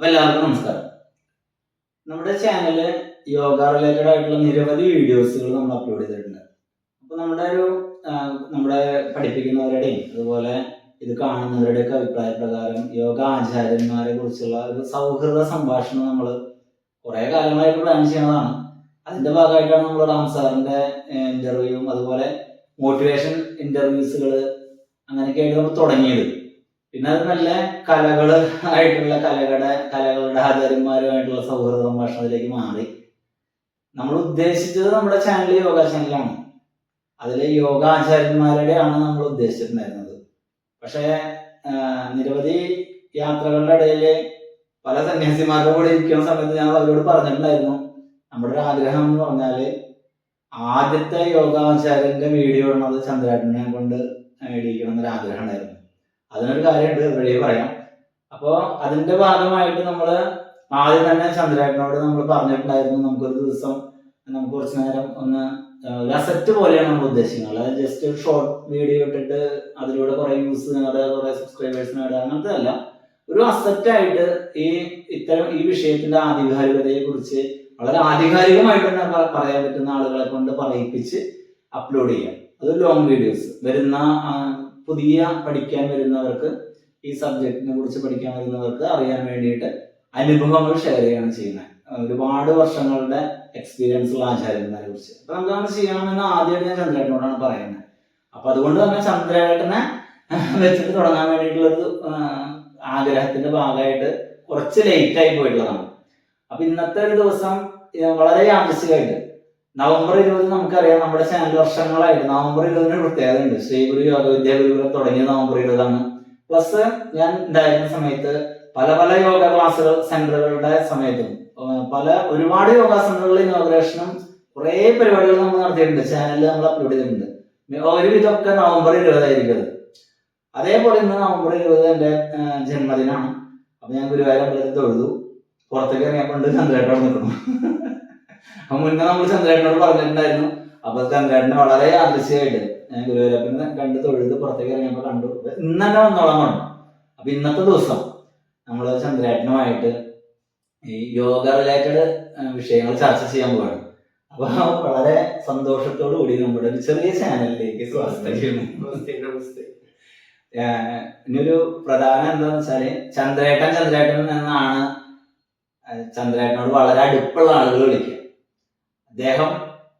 അപ്പൊ എല്ലാവർക്കും നമസ്കാരം. നമ്മുടെ ചാനലിൽ യോഗ റിലേറ്റഡ് ആയിട്ടുള്ള നിരവധി വീഡിയോസുകൾ നമ്മൾ അപ്ലോഡ് ചെയ്തിട്ടുണ്ട്. അപ്പൊ നമ്മുടെ ഒരു നമ്മുടെ പഠിപ്പിക്കുന്നവരുടെയും അതുപോലെ ഇത് കാണുന്നവരുടെയൊക്കെ അഭിപ്രായ പ്രകാരം യോഗ ആചാര്യന്മാരെ കുറിച്ചുള്ള ഒരു സൗഹൃദ സംഭാഷണം നമ്മൾ കുറെ കാലങ്ങളായിട്ട് പ്ലാൻ ചെയ്യുന്നതാണ്. അതിന്റെ ഭാഗമായിട്ടാണ് നമ്മൾ റാം സാറിന്റെ ഇന്റർവ്യൂവും അതുപോലെ മോട്ടിവേഷൻ ഇന്റർവ്യൂസുകൾ അങ്ങനെയൊക്കെ ആയിട്ട് നമ്മൾ തുടങ്ങിയത്. പിന്നെ അത് നല്ല കലകൾ ആയിട്ടുള്ള കലകളുടെ കലകളുടെ ആചാര്യന്മാരുമായിട്ടുള്ള സൗഹൃദ സംഭാഷണത്തിലേക്ക് മാറി. നമ്മൾ ഉദ്ദേശിച്ചത് നമ്മുടെ ചാനൽ യോഗ ചാനലാണ് അതിലെ യോഗ ആചാര്യന്മാരുടെയാണ് നമ്മൾ ഉദ്ദേശിച്ചിട്ടുണ്ടായിരുന്നത്. പക്ഷേ നിരവധി യാത്രകളുടെ ഇടയിൽ പല സന്യാസിമാരുടെ കൂടെ ഇരിക്കുന്ന സമയത്ത് ഞാൻ അവരോട് പറഞ്ഞിട്ടുണ്ടായിരുന്നു. നമ്മുടെ ഒരു ആഗ്രഹം എന്ന് പറഞ്ഞാൽ ആദ്യത്തെ യോഗാചാര്യന്റെ വീഡിയോ ഇടുന്നത് ചന്ദ്രാട്ടനെ കൊണ്ട് ഇടിക്കണം എന്നൊരു ആഗ്രഹം ഉണ്ടായിരുന്നു. അതിനൊരു കാര്യമുണ്ട് വെളിയെ പറയാം. അപ്പോ അതിന്റെ ഭാഗമായിട്ട് നമ്മൾ ആദ്യം തന്നെ ചന്ദ്രേട്ടനോട് നമ്മൾ പറഞ്ഞിട്ടുണ്ടായിരുന്നു നമുക്കൊരു ദിവസം നമുക്ക് കുറച്ച് നേരം ഒന്ന് ഒരു അസറ്റ് പോലെയാണ് നമ്മൾ ഉദ്ദേശിക്കുന്നത്. അല്ലാതെ ജസ്റ്റ് ഒരു ഷോർട്ട് വീഡിയോ ഇട്ടിട്ട് അതിലൂടെ കുറെ വ്യൂസ് നേടുക കുറെ സബ്സ്ക്രൈബേഴ്സ് നേടുക അങ്ങനത്തെ അല്ല. ഒരു അസറ്റ് ആയിട്ട് ഈ ഇത്തരം ഈ വിഷയത്തിന്റെ ആധികാരികതയെ കുറിച്ച് വളരെ ആധികാരികമായിട്ട് തന്നെ പറയാൻ പറ്റുന്ന ആളുകളെ കൊണ്ട് പറയിപ്പിച്ച് അപ്ലോഡ് ചെയ്യാം. അത് ലോങ് വീഡിയോസ് വരുന്ന പുതിയ പഠിക്കാൻ വരുന്നവർക്ക് ഈ സബ്ജക്റ്റിനെ കുറിച്ച് പഠിക്കാൻ വരുന്നവർക്ക് അറിയാൻ വേണ്ടിയിട്ട് അനുഭവങ്ങൾ ഷെയർ ചെയ്യാണ് ചെയ്യുന്നത്. ഒരുപാട് വർഷങ്ങളുടെ എക്സ്പീരിയൻസ് ഉള്ള ആചാര്യന്മാരെ കുറിച്ച്. അപ്പൊ നമുക്ക് അങ്ങനെ ചെയ്യണമെന്ന് ആദ്യമായിട്ട് ഞാൻ ചന്ദ്രേട്ടനോടാണ് പറയുന്നത്. അപ്പൊ അതുകൊണ്ട് തന്നെ ചന്ദ്രേട്ടനെ വെച്ചിട്ട് തുടങ്ങാൻ വേണ്ടിയിട്ടുള്ളൊരു ആഗ്രഹത്തിന്റെ ഭാഗമായിട്ട് കുറച്ച് ലേറ്റ് ആയി പോയിട്ടുള്ളതാണ്. അപ്പൊ ഇന്നത്തെ ഒരു ദിവസം വളരെ യാദൃശികമായിട്ട് നവംബർ ഇരുപത് നമുക്കറിയാം നമ്മുടെ ചാനൽ വർഷങ്ങളായിട്ട്. നവംബർ ഇരുപതിന് പ്രത്യേകത ഉണ്ട് ശ്രീഗുരു യോഗ വിദ്യാഗുരുകുലം തുടങ്ങിയ നവംബർ ഇരുപതാണ്. പ്ലസ് ഞാൻ ഉണ്ടായിരുന്ന സമയത്ത് പല പല യോഗ ക്ലാസ്സുകൾ സെന്ററുകളുടെ സമയത്തും പല ഒരുപാട് യോഗ സെന്ററുകളിൽ ഇനോഗ്രേഷനും കുറെ പരിപാടികൾ നമ്മൾ നടത്തിയിട്ടുണ്ട്. ചാനലിൽ നമ്മൾ അപ്ലോഡ് ചെയ്തിട്ടുണ്ട്. ഒരുവിധമൊക്കെ നവംബർ ഇരുപതായിരിക്കും. അത് അതേപോലെ ഇന്ന് നവംബർ ഇരുപത് എന്റെ ജന്മദിനമാണ് അപ്പൊ ഞാൻ ഗുരുവായൂർ അമ്പലത്തിൽ തൊഴുതു. പുറത്തേക്ക് ഇറങ്ങിയപ്പോണ്ട് ചന്ദ്രേട്ടനോട് നിൽക്കുന്നു അപ്പൊ മുന്നേ നമ്മൾ ചന്ദ്രേട്ടനോട് പറഞ്ഞിട്ടുണ്ടായിരുന്നു. അപ്പൊ ചന്ദ്രേട്ടനെ വളരെ ആദർശമായിട്ട് ഞാൻ ഗുരുവായൂരപ്പനെ കണ്ട് തൊഴുത് പുറത്തേക്ക് ഇറങ്ങിയപ്പോൾ കണ്ടു. ഇന്ന് തന്നെ വന്നോളാൻ പറഞ്ഞു. അപ്പൊ ഇന്നത്തെ ദിവസം നമ്മൾ ചന്ദ്രേട്ടനുമായിട്ട് ഈ യോഗ റിലേറ്റഡ് വിഷയങ്ങൾ ചർച്ച ചെയ്യാൻ പോവാണ്. അപ്പൊ വളരെ സന്തോഷത്തോടു കൂടി നമ്മുടെ ഒരു ചെറിയ ചാനലിലേക്ക് സ്വാഗതം ചെയ്യുന്നു. ഇനിയൊരു പ്രധാനം എന്താന്ന് വെച്ചാൽ ചന്ദ്രേട്ടൻ ചന്ദ്രേട്ടൻ എന്നാണ് ചന്ദ്രേട്ടനോട് വളരെ അടുപ്പുള്ള ആളുകൾ വിളിക്കുക. അദ്ദേഹം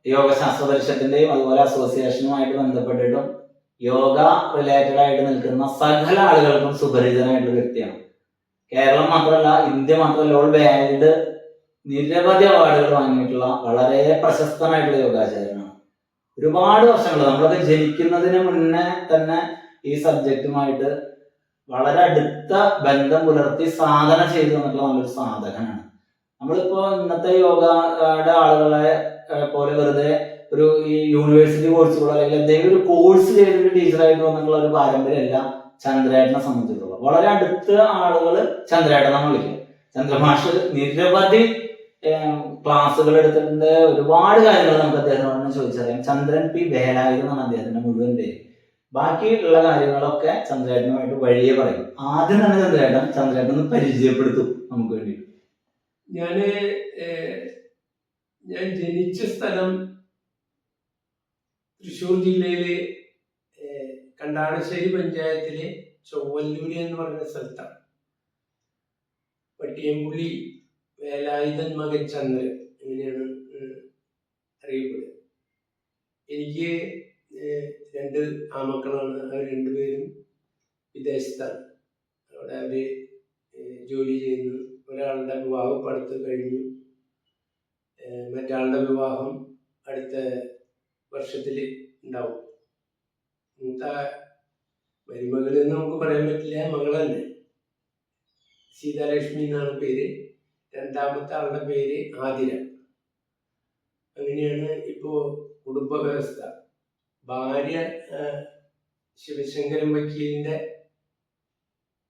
യോഗശാസ്ത്ര പരിഷത്തിന്റെയും അതുപോലെ അസോസിയേഷനുമായിട്ട് ബന്ധപ്പെട്ടിട്ടും യോഗ റിലേറ്റഡ് ആയിട്ട് നിൽക്കുന്ന സകല ആളുകൾക്കും സുപരിചിതനായിട്ടുള്ള വ്യക്തിയാണ്. കേരളം മാത്രമല്ല ഇന്ത്യ മാത്രമല്ല ഓൾ വേൾഡ് നിരവധി അവാർഡുകൾ വാങ്ങിയിട്ടുള്ള വളരെ പ്രശസ്തനായിട്ടുള്ള യോഗാചാര്യനാണ്. ഒരുപാട് വർഷങ്ങൾ നമ്മളൊക്കെ ജനിക്കുന്നതിന് മുന്നേ തന്നെ ഈ സബ്ജക്റ്റുമായിട്ട് വളരെ അടുത്ത ബന്ധം പുലർത്തി സാധന ചെയ്തു തന്നിട്ടുള്ള നല്ലൊരു സാധകനാണ്. നമ്മളിപ്പോ ഇന്നത്തെ യോഗയുടെ ആളുകളെ പോലെ വെറുതെ ഒരു ഈ യൂണിവേഴ്സിറ്റി കോഴ്സുകളോ അല്ലെങ്കിൽ എന്തെങ്കിലും ഒരു കോഴ്സ് ചെയ്തിട്ട് ടീച്ചറായിട്ട് വന്നിട്ടുള്ള ഒരു പാരമ്പര്യമല്ല ചന്ദ്രേട്ടനെ സംബന്ധിച്ചിടത്തോളം വളരെ അടുത്ത ആളുകൾ ചന്ദ്രേട്ടനെ വിളിക്കും ചന്ദ്രമാഷ് നിരവധി ക്ലാസ്സുകൾ എടുത്തിട്ടുണ്ട്. ഒരുപാട് കാര്യങ്ങൾ നമുക്ക് അദ്ദേഹത്തിനോട് ചോദിച്ചറിയാം. ചന്ദ്രൻ പി. വേലായുധ എന്നാണ് അദ്ദേഹത്തിന്റെ മുഴുവൻ പേര്. ബാക്കിയുള്ള കാര്യങ്ങളൊക്കെ ചന്ദ്രേട്ടനുമായിട്ട് വഴിയെ പറയും. ആദ്യം തന്നെ ചന്ദ്രേട്ടൻ ചന്ദ്രേട്ടൻ ഒന്ന് പരിചയപ്പെടുത്തും നമുക്ക് വേണ്ടി ഞാൻ ഞാൻ ജനിച്ച സ്ഥലം തൃശ്ശൂർ ജില്ലയിലെ കണ്ടാടശ്ശേരി പഞ്ചായത്തിലെ ചൊവ്വല്ലൂരി എന്ന് പറയുന്ന സ്ഥലത്താണ്. പട്ടിയമ്പുള്ളി വേലായുധൻ മകൻ ചന്ദ്രൻ ഇങ്ങനെയാണ് അറിയപ്പെടുന്നത് എനിക്ക് രണ്ട് ആമക്കളാണ്. അവർ രണ്ടുപേരും വിദേശത്താണ്. അവിടെ അവർ ജോലി ചെയ്യുന്നു. ഒരാളുടെ വിവാഹം ഇപ്പം അടുത്ത് കഴിഞ്ഞു. മറ്റാളുടെ വിവാഹം അടുത്ത വർഷത്തിൽ ഉണ്ടാവും. മൂത്ത മരുമകൾ എന്ന് നമുക്ക് പറയാൻ പറ്റില്ല തന്നെ സീതാലക്ഷ്മി എന്നാണ് പേര്. രണ്ടാമത്തെ ആളുടെ പേര് ആതിര. അങ്ങനെയാണ് ഇപ്പോ കുടുംബ വ്യവസ്ഥ. ഭാര്യ ശിവശങ്കരൻ വക്കീലിന്റെ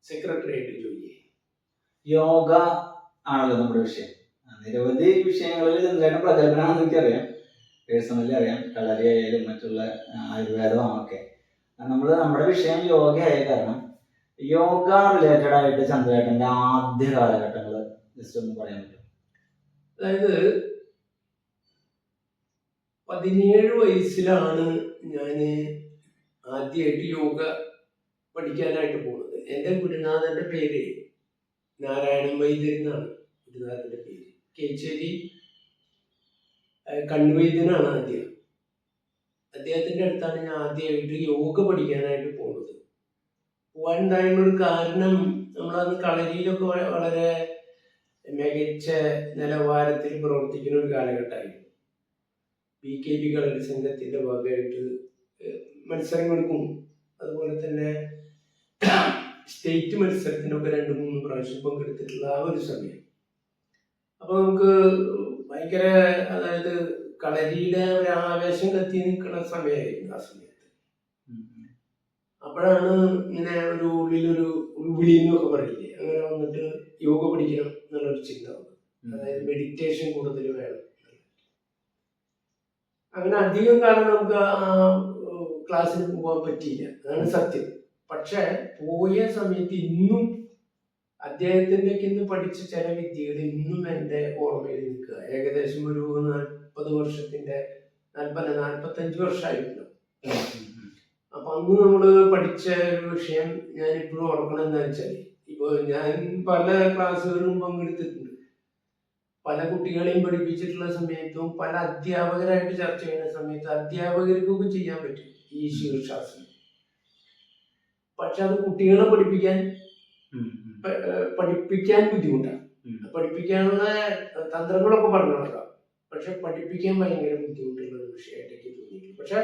സെക്രട്ടറി ആയിട്ട് ജോലി യോഗ ആണല്ലോ നമ്മുടെ വിഷയം. നിരവധി വിഷയങ്ങളിൽ ചന്ദ്രേട്ടൻ പ്രഗത്ഭനാണെന്ന് എനിക്കറിയാം. പേഴ്സണലി അറിയാം. കളരി ആയാലും മറ്റുള്ള ആയുർവേദവും ഒക്കെ നമ്മൾ നമ്മുടെ വിഷയം യോഗയായ കാരണം യോഗ റിലേറ്റഡ് ആയിട്ട് ചന്ദ്രേട്ടന്റെ ആദ്യ കാലഘട്ടങ്ങൾ ജസ്റ്റ് ഒന്ന് പറയാൻ പറ്റും അതായത് പതിനേഴ് വയസ്സിലാണ് ഞാൻ ആദ്യമായിട്ട് യോഗ പഠിക്കാനായിട്ട് പോകുന്നത് എന്റെ ഗുരുനാഥന്റെ പേര് നാരായണൻ വൈദ്യൻ എന്നാണ് ഗുരുനാഥന്റെ പേര്. കേച്ചേരി കണ്ണുവൈദ്യനാണ് ആദ്യം. അദ്ദേഹത്തിന്റെ അടുത്താണ് ഞാൻ ആദ്യമായിട്ട് യോഗ പഠിക്കാനായിട്ട് പോകുന്നത് പോകാനുണ്ടായുള്ള കാരണം നമ്മളന്ന് കളരിയിലൊക്കെ വളരെ മികച്ച നിലവാരത്തിൽ പ്രവർത്തിക്കുന്ന ഒരു കാലഘട്ടമായിരുന്നു ബി കെ പി കളരി സംഘത്തിന്റെ ഭാഗമായിട്ട് മത്സരങ്ങൾക്കും അതുപോലെ തന്നെ സ്റ്റേറ്റ് മത്സരത്തിനൊക്കെ രണ്ട് മൂന്ന് പ്രാവശ്യം പങ്കെടുത്തിട്ടുള്ള ആ ഒരു സമയം. അപ്പൊ നമുക്ക് ഭയങ്കര അതായത് കളരിയുടെ ഒരു ആവേശം കത്തി നിൽക്കുന്ന സമയമായിരുന്നു ആ സമയത്ത്. അപ്പോഴാണ് ഇങ്ങനെ ഒരു ഉള്ളിലൊരു ഉൾവിളി എന്നൊക്കെ പറയില്ലേ? അങ്ങനെ വന്നിട്ട് യോഗ പഠിക്കണം എന്നുള്ളൊരു ചിന്ത അതായത് മെഡിറ്റേഷൻ കൂടുതൽ വേണം. അങ്ങനെ അധികം കാലം നമുക്ക് ആ ക്ലാസ്സിൽ പോകാൻ പറ്റിയില്ല. അതാണ് സത്യം. പക്ഷെ പോയ സമയത്ത് ഇന്നും അദ്ദേഹത്തിന്റെ ഇന്ന് പഠിച്ച ചില വിദ്യകൾ ഇന്നും എന്റെ ഓർമ്മയിൽ നിൽക്കുക. ഏകദേശം ഒരു നാൽപ്പത് വർഷത്തിന്റെ നാൽപ്പത് നാൽപ്പത്തഞ്ച് വർഷമായിട്ടുണ്ട് അപ്പൊ അന്ന് നമ്മൾ പഠിച്ച ഒരു വിഷയം ഞാൻ ഇപ്പോഴും ഓർക്കണം എന്താ വെച്ചാൽ ഇപ്പൊ ഞാൻ പല ക്ലാസ്സുകളിലും പങ്കെടുത്തിട്ടുണ്ട്. പല കുട്ടികളെയും പഠിപ്പിച്ചിട്ടുള്ള സമയത്തും പല അധ്യാപകരായിട്ട് ചർച്ച ചെയ്യുന്ന സമയത്ത് അധ്യാപകർക്കൊക്കെ ചെയ്യാൻ പറ്റും ഈ ശീർഷാസനം പക്ഷെ അത് കുട്ടികളെ പഠിപ്പിക്കാൻ പഠിപ്പിക്കാൻ ബുദ്ധിമുട്ടാണ്. പഠിപ്പിക്കാനുള്ള തന്ത്രങ്ങളൊക്കെ പറഞ്ഞു കൊടുക്കാം പക്ഷെ പഠിപ്പിക്കാൻ ഭയങ്കര ബുദ്ധിമുട്ടുള്ള ഒരു വിഷയമായിട്ട് എനിക്ക് തോന്നിയിട്ടുണ്ട്. പക്ഷെ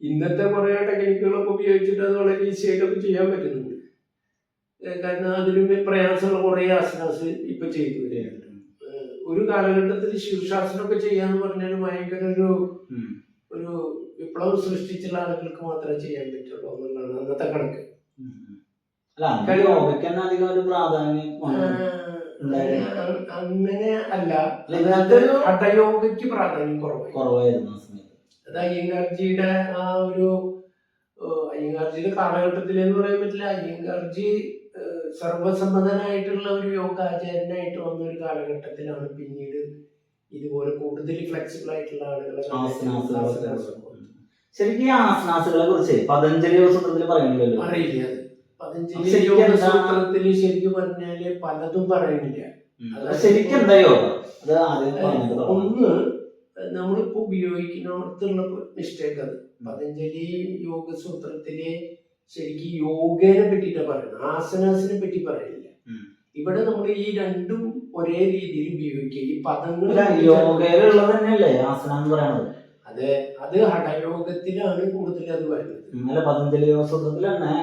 ഇന്നത്തെ കുറെ ടെക്നിക്കുകളൊക്കെ ഉപയോഗിച്ചിട്ട് അത് വളരെ ഈസി ആയിട്ടൊക്കെ ചെയ്യാൻ പറ്റുന്നുണ്ട്. കാരണം അതിലും പ്രയാസമുള്ള കുറെ ആസനാസ് ഇപ്പൊ ചെയ്തു വരികയാണ് ഒരു കാലഘട്ടത്തിൽ ശിവശാസനമൊക്കെ ചെയ്യാന്ന് പറഞ്ഞാൽ ഭയങ്കര ഒരു ഒരു വിപ്ലവം സൃഷ്ടിച്ചുള്ള ആളുകൾക്ക് മാത്രമേ ചെയ്യാൻ പറ്റുള്ളൂ എന്നുള്ളതാണ് അന്നത്തെ കണക്ക്. അല്ല അന്ന് യോഗയ്ക്ക് തന്നെ അധികം ഒരു പ്രാധാന്യം വന്നു. ഉണ്ടായിരുന്നു. അങ്ങനെ അല്ല ഹഠയോഗയ്ക്ക് പ്രാധാന്യം കുറവായി കുറവായിരുന്നു അത് അയ്യങ്കാർജിയുടെ ആ ഒരു അയ്യങ്കാർജിയുടെ കാലഘട്ടത്തിൽ എന്ന് പറയാൻ പറ്റില്ല അയ്യങ്കാർജി സർവസമ്മതനായിട്ടുള്ള ഒരു യോഗാചാര്യനായിട്ട് വന്ന ഒരു കാലഘട്ടത്തിലാണ് പിന്നീട് ഇതുപോലെ കൂടുതൽ ഫ്ലെക്സിബിൾ ആയിട്ടുള്ള ആളുകളെ. ശരിക്കും ആസനാസുകളെ കുറിച്ച് പതഞ്ജലി സൂത്രത്തിൽ പറയുന്നില്ലല്ലോ അറിയില്ല ശരിക്കും പറഞ്ഞാൽ പലതും പറയുന്നില്ല. അത് ശരിക്കും എന്താ യോഗ? അത് ആദ്യം പറഞ്ഞത് തുടങ്ങാം. ഒന്ന് നമ്മളിപ്പോ ഉപയോഗിക്കുന്നിടത്തുള്ള മിസ്റ്റേക്ക് അത്. പതഞ്ജലി യോഗസൂത്രത്തിൽ ശരിക്കും യോഗേനെ പറ്റിട്ട് പറയുന്നത്. ആസനാസിനെ പറ്റി പറയുന്നില്ല ഉം. ഇവിടെ നമ്മൾ ഈ രണ്ടും ഒരേ രീതിയിൽ ഉപയോഗിക്കുക. ഈ പദങ്ങൾ യോഗയിലുള്ളത് തന്നെയല്ലേ ആസനം എന്ന് പറയുന്നത് അതെ അത് ഹഠയോഗത്തിലാണ് കൂടുതൽ അത് വരുന്നത്. ഇന്നലെ പതഞ്ജലി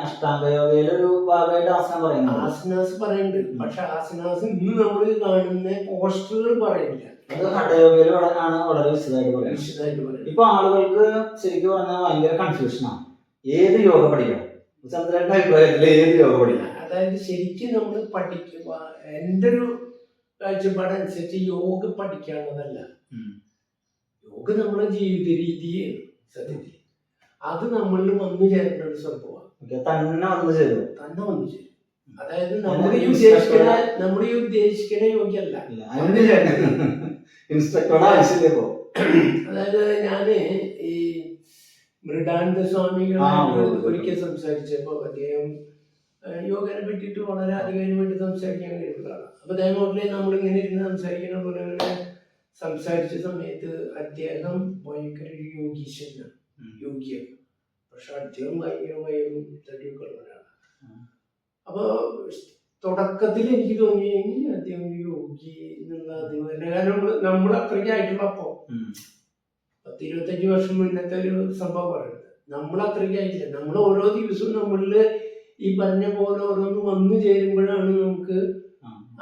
അഷ്ടാംഗയോഗയിലൊരു യോഗയിലെ ഒരു ഭാഗമായിട്ട് ആസനം പറയുന്നത്. ആസനാസ് പറയുന്നുണ്ട്. പക്ഷെ ആസനാസ് ഇന്ന് നമ്മൾ കാണുന്ന പോസ്റ്ററുകൾ പറയുന്നില്ല. അത് ഹഠയോഗയിൽ ആണ് വളരെ വിശദമായിട്ട് പറയുന്നത്. വിശദമായിട്ട് പറയുന്നത്. ഇപ്പൊ ആളുകൾക്ക് ശരിക്കും പറഞ്ഞാൽ ഭയങ്കര കൺഫ്യൂഷനാണ് ഏത് യോഗ പഠിക്കണം? ചന്ദ്രന്റെ അഭിപ്രായത്തിൽ ഏത് യോഗ പഠിക്കണം? അതായത് ശരിക്കും നമ്മൾ പഠിക്കുക എന്റെ ഒരു കാഴ്ചപ്പാടനുസരിച്ച് യോഗ പഠിക്കാനുള്ളതല്ല യോഗ നമ്മുടെ ജീവിത രീതിയെ സത്യത്തിൽ. അത് നമ്മളിൽ വന്നു ചേരേണ്ട ഒരു സംഭവമാണ്. തന്നെ വന്നു ചേരും. തന്നെ വന്നു ചേരും. അതായത് നമ്മുടെ ഈ ഉദ്ദേശിക്കുന്ന നമ്മുടെ ഈ ഉദ്ദേശിക്കുന്ന യോഗ്യല്ല. ഇൻസ്ട്രക്ടറുടെ ആവശ്യമില്ല ഇപ്പോ. അതായത് ഞാൻ ഈ മൃഡാനന്ദ സ്വാമികളായിട്ട്. ഒരിക്കൽ സംസാരിച്ചപ്പോൾ അദ്ദേഹം യോഗനെ പറ്റിയിട്ട് വളരെ അധികമായിട്ട് സംസാരിക്കാൻ കഴിവുള്ളതാണ്. അപ്പൊ അദ്ദേഹം നമ്മൾ നമ്മളിങ്ങനെ ഇരുന്ന് സംസാരിക്കുന്ന പോലെ ഇങ്ങനെ സംസാരിച്ച സമയത്ത് അദ്ദേഹം ഭയങ്കര ഒരു യോഗീശ്വരനാണ് ഉം. യോഗിയാണ് പക്ഷെ അദ്ദേഹം ഭയങ്കരമായും തടിയൊക്കെ ഉള്ളവരാണ് അപ്പൊ തുടക്കത്തിൽ എനിക്ക് തോന്നിയെങ്കിൽ അദ്ദേഹം യോഗി എന്നുള്ള കാരണം നമ്മൾ അത്രയ്ക്കായിട്ടുള്ള അപ്പം ഉം. പത്ത് ഇരുപത്തഞ്ച് വർഷം മുന്നത്തെ ഒരു സംഭവം പറയുന്നത്. നമ്മൾ അത്രയ്ക്ക് ആയിട്ടില്ല. നമ്മൾ ഓരോ ദിവസവും നമ്മളിൽ ഈ പറഞ്ഞ പോലെ ഓരോന്ന് വന്നു ചേരുമ്പോഴാണ് നമുക്ക്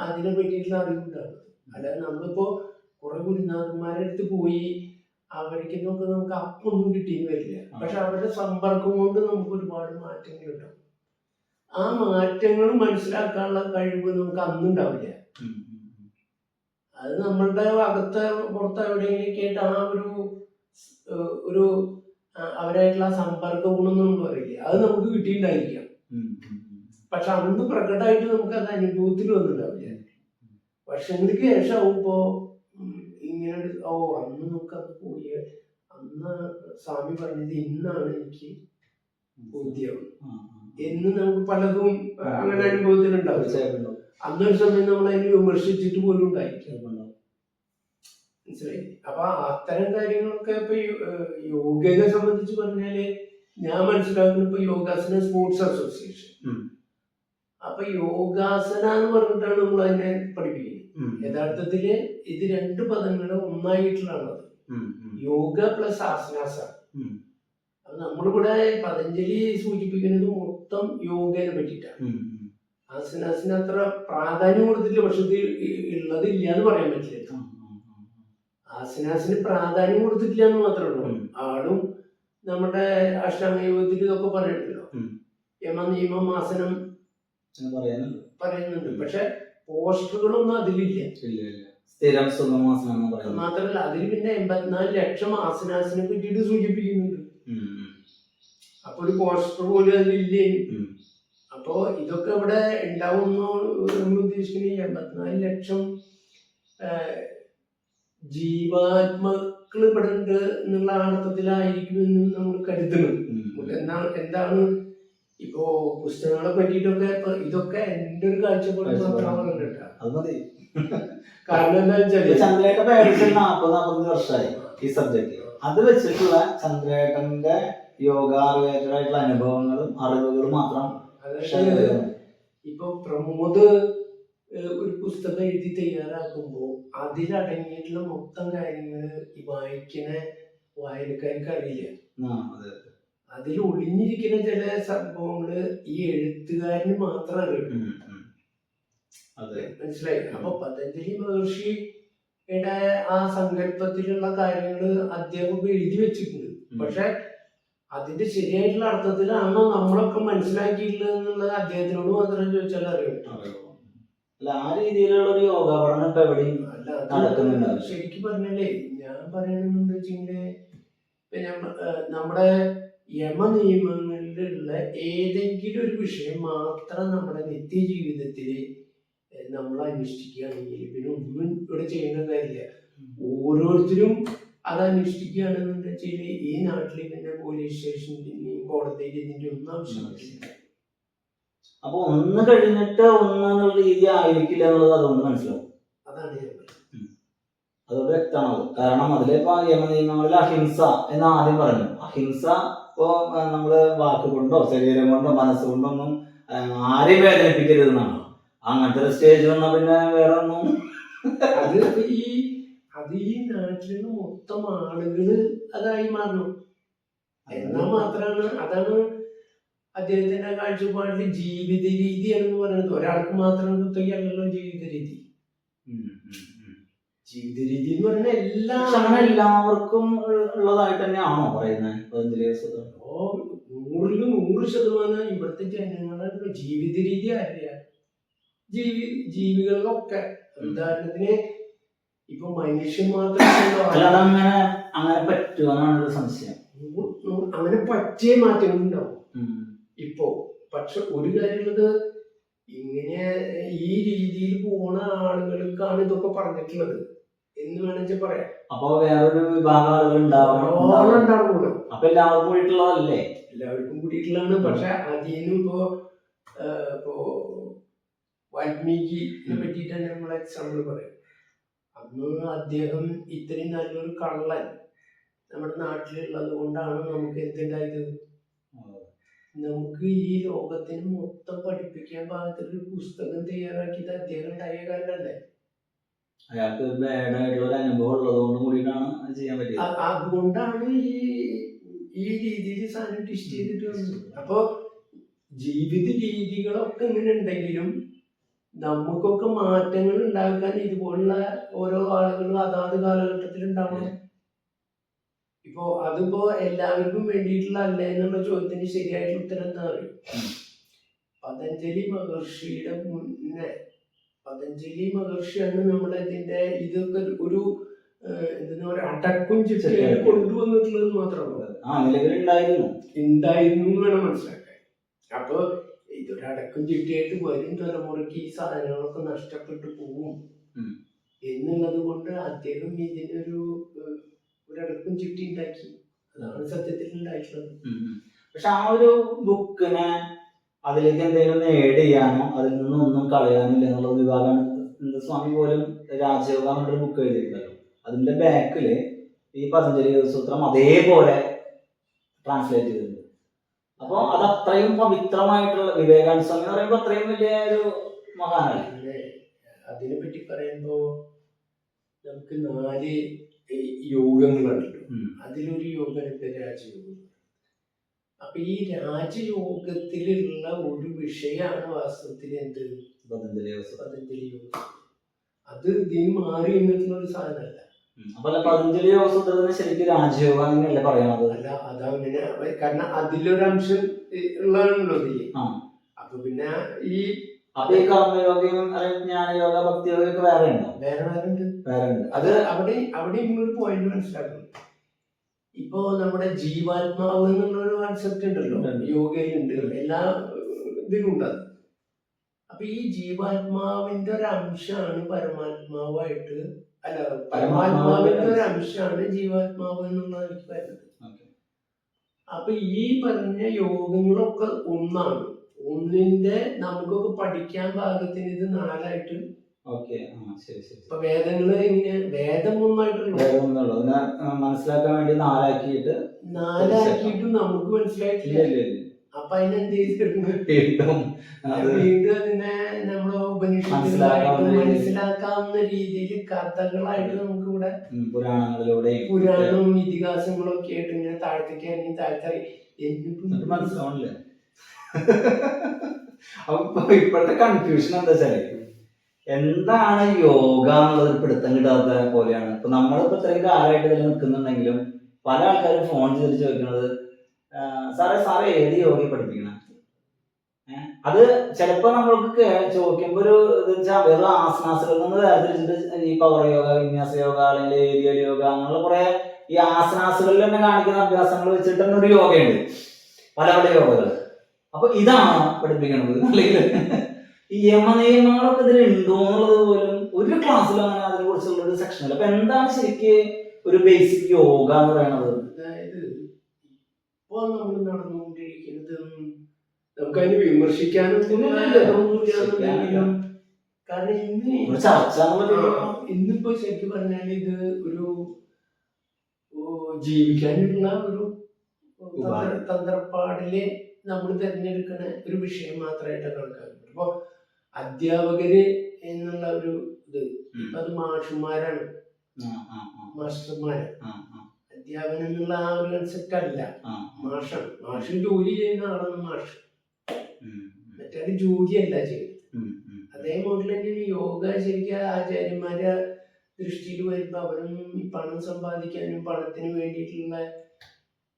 അതിനെ പറ്റിയിട്ടുള്ള അറിവുണ്ടാവുന്നത് അല്ലാതെ നമ്മളിപ്പോ കുറെ ഗുരുനാഥന്മാരുടെ അടുത്ത് പോയി അവർക്ക് നമുക്ക് നമുക്ക് അപ്പൊന്നും കിട്ടിയെന്ന് വരില്ല. പക്ഷെ അവരുടെ സമ്പർക്കം കൊണ്ട് നമുക്ക് ഒരുപാട് മാറ്റങ്ങൾ ഉണ്ടാവും. ആ മാറ്റങ്ങൾ മനസ്സിലാക്കാനുള്ള കഴിവ് നമുക്ക് അന്നുണ്ടാവില്ല. അത് നമ്മളുടെ അകത്ത് പുറത്ത് എവിടെയെങ്കിലൊക്കെ ആയിട്ട് ആ ഒരു ഒരു അവരായിട്ടുള്ള സമ്പർക്ക ഗുണം എന്ന് നമ്മൾ പറയില്ലേ അത് നമുക്ക് കിട്ടിയിട്ടുണ്ടായിരിക്കാം. പക്ഷെ അന്ന് പ്രകടമായിട്ട് നമുക്ക് അത് അനുഭവത്തിൽ വന്നിട്ടുണ്ടാവില്ല. വർഷങ്ങൾക്ക് ശേഷം ഒരു, ഓ അന്ന് നമുക്ക് അത് പോയി. അന്ന് സ്വാമി പറഞ്ഞത് ഇന്നാണ് എനിക്ക് ബോധ്യം. എന്ന് നമുക്ക് പലതും അങ്ങനെ അനുഭവത്തിലുണ്ടാവും. അന്ന് അന്നൊരു സമയം നമ്മൾ അതിനെ വിമർശിച്ചിട്ട് പോലും ഉണ്ടായിരിക്കും. മനസ്സിലായി? അപ്പൊ അത്തരം കാര്യങ്ങളൊക്കെ ഇപ്പൊ യോഗയെ സംബന്ധിച്ച് പറഞ്ഞാൽ ഞാൻ മനസ്സിലാക്കുന്നത് ഇപ്പൊ യോഗാസന സ്പോർട്സ് അസോസിയേഷൻ. അപ്പൊ യോഗാസന എന്ന് പറഞ്ഞിട്ടാണ് നമ്മൾ അതിനെ പഠിപ്പിക്കുന്നത്. യഥാർത്ഥത്തിൽ ഇത് രണ്ട് പദങ്ങളും ഒന്നായിട്ടുള്ളതാണ്. അത് ഉം, ഉം. യോഗ പ്ലസ് ആസനാസ. അത് നമ്മളിവിടെ പതഞ്ജലി സൂചിപ്പിക്കുന്നത് മൊത്തം യോഗയെ പറ്റിയിട്ടാണ്. ആസനാസിന് അത്ര പ്രാധാന്യം കൊടുത്തിട്ട് പക്ഷെ ഉള്ളതില്ല ഇ- ഉള്ളത് ഇല്ല എന്ന് പറയാൻ പറ്റില്ല. ആസനാസിന് പ്രാധാന്യം കൊടുത്തിട്ടില്ല എന്ന് മാത്രമേ ഉള്ളൂ. ആളും നമ്മുടെ അഷ്ടാംഗ യോഗത്തിൽ ഇതൊക്കെ പറയുന്നുണ്ടല്ലോ. യമ നിയമം ആസനം പറയുന്നുണ്ട്. പക്ഷെ പോസ്റ്ററുകളൊന്നും അതിലില്ല. സ്ഥിരം സുഖമാസനം എന്ന് മാത്രമല്ല അതിൽ പിന്നെ എൺപത്തിനാല് ലക്ഷം ആസനാസിനെ പറ്റിയിട്ട് സൂചിപ്പിക്കുന്നുണ്ട്. അപ്പൊ ഒരു പോസ്റ്റർ പോലും അതിലില്ലേ. അപ്പോ ഇതൊക്കെ ഇവിടെ ഉണ്ടാവുന്നു നമ്മൾ ഉദ്ദേശിക്കുന്നത് എൺപത്തിനാല് ലക്ഷം ജീവാത്മാക്കൾ ഇവിടെ ഉണ്ട് എന്നുള്ള അർത്ഥത്തിലായിരിക്കുമെന്ന് നമ്മൾ കരുതുന്നു. എന്താണ് എന്താണ് ഇപ്പോ പുസ്തകങ്ങളെ പറ്റിയിട്ടൊക്കെ ഇതൊക്കെ എന്റെ ഒരു കാഴ്ചപ്പാട്. മാത്രമാണ് അത് മതി. കാരണം എന്താ ചന്ദ്രേട്ട നാപ്പത് നാപ്പത്തഞ്ച് വർഷമായി ഈ സബ്ജക്ട് അത് വെച്ചിട്ടുള്ള ചന്ദ്രേട്ടന്റെ യോഗ റിലേറ്റഡ് ആയിട്ടുള്ള അനുഭവങ്ങളും അറിവുകളും മാത്രം ഇപ്പൊ പ്രമോദ് ഒരു പുസ്തകം എഴുതി തയ്യാറാക്കുമ്പോൾ അതിലടങ്ങിയിട്ടുള്ള മൊത്തം കാര്യങ്ങൾ വായിക്കുന്ന വായനക്കാർക്ക് അറിയില്ല അതിൽ ഒളിഞ്ഞിരിക്കുന്ന ചില സംഭവങ്ങൾ ഈ എഴുത്തുകാരന് മാത്രം അറിയും ഉം, ഉം. അതെ. മനസ്സിലായി? അപ്പൊ പതഞ്ജലി മഹർഷിയുടെ ആ സങ്കല്പത്തിലുള്ള കാര്യങ്ങൾ അദ്ദേഹം എഴുതി വെച്ചിട്ടുണ്ട്. പക്ഷെ അതിന്റെ ശരിയായിട്ടുള്ള അർത്ഥത്തിലാണോ നമ്മളൊക്കെ മനസ്സിലാക്കിയിട്ടുള്ളത് എന്നുള്ളത് അദ്ദേഹത്തിനോട് മാത്രം ചോദിച്ചാൽ അല്ല ആ രീതിയിലുള്ള ഒരു യോഗ പഠനം ഇപ്പൊ എവിടെയും ശരിക്കും പറഞ്ഞാലേ ഞാൻ പറയണെന്ന് വെച്ചെങ്കിൽ ഞമ്മ- നമ്മുടെ യമനിയമങ്ങളിലുള്ള ഏതെങ്കിലും ഒരു വിഷയം മാത്രം നമ്മുടെ നിത്യജീവിതത്തിൽ നമ്മൾ അന്വേഷിക്കുകയാണെങ്കിൽ പിന്നെ ഒന്നും ഇവിടെ ചെയ്യേണ്ട കാര്യമില്ല. ഓരോരുത്തരും അത് അന്വേഷിക്കുകയാണെന്ന് വെച്ചാൽ ഈ നാട്ടിൽ പിന്നെ പോലീസ് സ്റ്റേഷനിൽ കോടതിയിൽ ഇതിന്റെ ഒന്നും ആവശ്യമില്ല. അപ്പൊ ഒന്ന് കഴിഞ്ഞിട്ട് ഒന്ന് എന്നുള്ള രീതി ആയിരിക്കില്ല എന്നുള്ളത് അതുകൊണ്ട് മനസ്സിലാവും. അതാണ് ഞാൻ അതുകൊണ്ട് വ്യക്തമാവും. കാരണം അതിലിപ്പോ യമനിയമങ്ങളിൽ അഹിംസ എന്ന് ആദ്യം പറഞ്ഞു അഹിംസ ഇപ്പോ നമ്മൾ നമ്മൾ വാക്കുകൊണ്ടോ ശരീരം കൊണ്ടോ മനസ്സുകൊണ്ടോ ഒന്നും ആരെയും വേദനിപ്പിക്കരുതെന്നാണ്? അങ്ങനത്തെ ഒരു സ്റ്റേജ് വന്നാൽ പിന്നെ വേറെ ഒന്നും അത് ഈ അത് ഈ നാട്ടിലുള്ള മൊത്തം ആളുകൾ അതായി മാറണം എന്നാൽ മാത്രമാണ് അതാണ് അദ്ദേഹത്തിന്റെ കാഴ്ചപ്പാടിൽ ജീവിത എന്ന് പറയുന്നത്. ഒരാൾക്ക് മാത്രം കുത്തകയല്ലല്ലോ ജീവിത രീതി. ജീവിത രീതി എന്ന് പറയുന്നത് എല്ലാ അങ്ങനെ എല്ലാവർക്കും ഉള്ള- ഉള്ളതായിട്ട് തന്നെയാണോ പറയുന്നത്? ദിവസത്തിൽ ഓ നൂറിൽ നൂറ് ശതമാനം ഇവിടുത്തെ ജനങ്ങളുടെ ജീവിത രീതി അറിയാ ജീവി ജീവികളിലൊക്കെ ഉദാഹരണത്തിന് ഇപ്പൊ മനുഷ്യൻ മാത്രം അങ്ങനെ അങ്ങനെ പറ്റുമോ എന്നാണ് ഒരു സംശയം അങ്ങനെ പറ്റിയ മാറ്റങ്ങളുണ്ടാവും. ഇപ്പോ പക്ഷെ ഒരു കാര്യമുള്ളത് ഇങ്ങനെ ഈ രീതിയിൽ പോണ ആളുകൾക്കാണ് ഇതൊക്കെ പറഞ്ഞിട്ടുള്ളത്. എന്ന് വേണമെങ്കിൽ പറയാം. അപ്പൊ വേറൊരു വിഭാഗം ആളുകൾ ഉണ്ടാവുള്ളൂ അപ്പൊ എല്ലാവർക്കും കൂടിയിട്ടുള്ളതല്ലേ? എല്ലാവർക്കും കൂടിയിട്ടുള്ളതാണ്. പക്ഷെ അതിന് ഇപ്പോ ഇപ്പോ വാൽമീകിനെ പറ്റിയിട്ട് തന്നെ നമ്മൾ എക്സാമ്പിൾ പറയും അന്ന് അദ്ദേഹം ഇത്രയും നല്ലൊരു കള്ളൻ നമ്മുടെ നാട്ടിലുള്ളത് കൊണ്ടാണ് നമുക്ക് എന്തുണ്ടായത്? നമുക്ക് ഈ ലോകത്തിന് മൊത്തം പഠിപ്പിക്കാൻ പാകത്തിൽ ഒരു പുസ്തകം തയ്യാറാക്കിയത് അദ്ദേഹം ഉണ്ടായ കാരണല്ലേ അയാൾക്ക് ബാഡ് ആയിട്ടുള്ള ഒരു അനുഭവം ഉള്ളതുകൊണ്ട് കൂടിയിട്ടാണ് അത് ചെയ്യാൻ പറ്റിയത്. അതുകൊണ്ടാണ് ഈ ഈ രീതിയിൽ സാധനം ടിസ്റ്റ് ചെയ്തിട്ട് വന്നത്. അപ്പോ ജീവിത രീതികളൊക്കെ ഇങ്ങനെ ഉണ്ടെങ്കിലും നമുക്കൊക്കെ മാറ്റങ്ങൾ ഉണ്ടാക്കാൻ ഇതുപോലുള്ള ഓരോ ആളുകളും അതാത് കാലഘട്ടത്തിൽ ഉണ്ടാവണം. ഇപ്പോ അതിപ്പോ എല്ലാവർക്കും വേണ്ടിയിട്ടുള്ള അല്ല എന്നുള്ള ചോദ്യത്തിന് ശരിയായിട്ടുള്ള ഉത്തരം എന്താ പറയുക. പതഞ്ജലി മഹർഷിയുടെ മുന്നേ പതഞ്ജലി മഹർഷിയാണ് നമ്മളെ ഇതിന്റെ ഇതൊക്കെ ഒരു ഏഹ്, എന്താ പറയുക അടക്കും ചിട്ടയായി കൊണ്ടുവന്നിട്ടുള്ളത് മാത്രമല്ല ആ നിലവിലുണ്ടായിരുന്നു. ഉണ്ടായിരുന്നു വേണം മനസ്സിലാക്കാൻ. അപ്പൊ ഇതൊരു അടക്കം ചിട്ടിയായിട്ട് വരും തലമുറയ്ക്ക് ഈ സാധനങ്ങളൊക്കെ നഷ്ടപ്പെട്ടു പോവും. ഉം. എന്നുള്ളത് കൊണ്ട് അദ്ദേഹം ഇതിനൊരു ഒരു അടക്കം ചിട്ടി ഉണ്ടാക്കി. അതാണ് സത്യത്തിൽ ഉണ്ടായിട്ടുള്ളത്. പക്ഷെ ആ ഒരു ബുക്കിനെ അതിലേക്ക് എന്തെങ്കിലും ഏഡ് ചെയ്യാനോ അതിൽ നിന്നും ഒന്നും കളയാനില്ല എന്നുള്ള ഒരു വിഭാഗമാണ്. സ്വാമി പോലും രാജയോഗ എന്നൊരു ബുക്ക് എഴുതിയിട്ടുണ്ടല്ലോ. അതിന്റെ ബാക്കിൽ ഈ പതഞ്ജലി സൂത്രം അതേപോലെ ട്രാൻസ്ലേറ്റ് ചെയ്തിട്ടുണ്ട്. അപ്പോൾ അത് അത്രയും പവിത്രമായിട്ടുള്ള വിവേകാനന്ദ സ്വാമി എന്ന് പറയുമ്പോൾ അത്രയും വലിയ ഒരു മഹാനല്ലേ അതിനെ പറ്റി പറയുമ്പോ നമുക്ക് നാല് യോഗങ്ങളുണ്ടല്ലോ. അതിലൊരു യോഗം ഇപ്പൊ രാജയോഗം. അപ്പൊ ഈ രാജയോഗത്തിലുള്ള ഒരു വിഷയമാണ് വാസ്തവത്തിൽ എന്ത്? പതഞ്ജലി അത് ഇതിന് മാറി നിന്നിട്ടുള്ള ഒരു സാധനമല്ല. ഉം. അപ്പൊ അല്ല പതഞ്ജലി യോഗ ശരിക്കും രാജയോഗം അങ്ങനെയല്ലേ പറയണത് അല്ല അതങ്ങനെ കാരണം അതിലൊരു അംശം ഈ- ഉള്ളതാണല്ലോ ഇതിൽ അപ്പൊ പിന്നെ ഈ അതേ കർമ്മയോഗയും ജ്ഞാനയോഗ ഭക്തിയോഗം ഒക്കെ വേറെ ഉണ്ടോ വേറെ വേറെ ഉണ്ട് വേറെ ഉണ്ട് അത് അവിടെ അവിടെ നിങ്ങളൊരു പോയിന്റ് മനസ്സിലാക്കണം ഇപ്പോ നമ്മുടെ ജീവാത്മാവ് എന്നുള്ളൊരു കൺസെപ്റ്റ് ഉണ്ടല്ലോ. ഉണ്ട്. യോഗയിലുണ്ട്. എല്ലാ ഇതിലും ഉണ്ട് അത്. അപ്പൊ ഈ ജീവാത്മാവിന്റെ ഒരു അംശമാണ് പരമാത്മാവായിട്ട് അല്ല പരമാത്മാവിന്റെ ഒരു അംശമാണ് ജീവാത്മാവ് എന്നുള്ള എനിക്ക് വരുന്നത് അപ്പൊ ഈ പറഞ്ഞ യോഗങ്ങളൊക്കെ ഒന്നാണ്. ഒന്നിന്റെ നമുക്കൊക്കെ പഠിക്കാൻ പാകത്തിന് ഇത് നാലായിട്ട് ഇപ്പൊ വേദങ്ങൾ ഇങ്ങനെ വേദം ഒന്നായിട്ടുള്ളൂ വേറെ ഒന്നുള്ളൂ അതിനെ ആ, മനസ്സിലാക്കാൻ വേണ്ടി നാലാക്കിയിട്ട് നാലാക്കിയിട്ടും നമുക്ക് മനസ്സിലായിട്ടില്ല. അപ്പൊ അതിനെന്ത് ചെയ്തിട്ടുണ്ട് വീണ്ടും അത് വീണ്ടും അതിനെ നമ്മളെ ഉപനിഷത്തുകളായിട്ട് മനസ്സിലാക്കാവുന്ന രീതിയിൽ. കഥകളായിട്ട് നമുക്ക് ഇവിടെ പുരാണങ്ങളിലൂടെ പുരാണവും ഇതിഹാസങ്ങളും ഒക്കെ ആയിട്ട് ഇങ്ങനെ താഴ്ത്തിക്കാൻ താഴ്ത്തറി എന്നിട്ടും മനസ്സിലാവണില്ല. അപ്പൊ ഇപ്പോഴത്തെ കൺഫ്യൂഷൻ എന്താ വെച്ചാൽ? എന്താണ് യോഗ എന്നുള്ളത് പിടുത്തം കിട്ടാത്ത പോലെയാണ്. ഇപ്പൊ നമ്മളിപ്പോ ഇത്രയും കാലമായിട്ട് ഇതിൽ നിൽക്കുന്നുണ്ടെങ്കിലും പല ആൾക്കാരും ഫോൺ ചെയ്ത് ചോദിക്കുന്നത് "ആ, സാറേ സാറേ ഏത് യോഗ പഠിപ്പിക്കണം? അത് ചിലപ്പോ നമ്മൾക്ക് ചോദിക്കുമ്പോ ഒരു ഇത് വെച്ചാൽ വെറും ആസനാസുകളിൽ നിന്ന് വേർതിരിച്ചിട്ട് ഈ പവർ യോഗ വിന്യാസ യോഗ അല്ലെങ്കിൽ ഏരിയൽ യോഗ അങ്ങനെയുള്ള കുറെ ഈ ആസനാസുകളിൽ തന്നെ കാണിക്കുന്ന അഭ്യാസങ്ങൾ വെച്ചിട്ട് തന്നെ ഒരു യോഗയുണ്ട്. പല പല യോഗകൾ. അപ്പൊ ഇതാണ് പഠിപ്പിക്കുന്നത് അല്ലെങ്കിൽ ഈ യമനിയമങ്ങളൊക്കെ ഇതിൽ ഉണ്ടോ എന്നുള്ളത് പോലും ഒരു ക്ലാസ്സിലും അങ്ങനെ അതിനെ കുറിച്ചുള്ള ഒരു സെക്ഷൻ അല്ല അപ്പൊ എന്താണ് ശരിക്ക് ഒരു ബേസിക് യോഗ എന്ന് പറയുന്നത് അതായത് ഇപ്പോൾ നമ്മൾ നടന്നുകൊണ്ടിരിക്കുന്നത് വിമർശിക്കാനൊന്നും കാരണം ഇന്ന് ഇന്നിപ്പോ ശരിക്കും പറഞ്ഞാൽ ഇത് ഒരു ജീവിക്കാനുള്ള ഒരു തന്ത്രപ്പാടിലെ നമ്മൾ തിരഞ്ഞെടുക്കുന്ന ഒരു വിഷയം മാത്രമായിട്ട് കണക്കാക്കുന്നത് അപ്പൊ അധ്യാപകര് എന്നുള്ള ഒരു ഇത്. ഇപ്പൊ അത് മാഷുമാരാണ്. മാസ്റ്റർമാര്. അധ്യാപനം എന്നുള്ള ആ ഒരു കൺസെപ്റ്റ് അല്ല. മാഷാണ്. മാഷ് ജോലി ചെയ്യുന്ന ആളാണ് മാഷ്. മറ്റേ ജോലിയല്ല ചെയ്യുന്നത്. അതേ മോഡൽ തന്നെയാണ് യോഗ ശരിക്കും ആചാര്യന്മാരെ ദൃഷ്ടിയിൽ വരുമ്പോ അവരും ഈ പണം സമ്പാദിക്കാനും പണത്തിന് വേണ്ടിയിട്ടുള്ള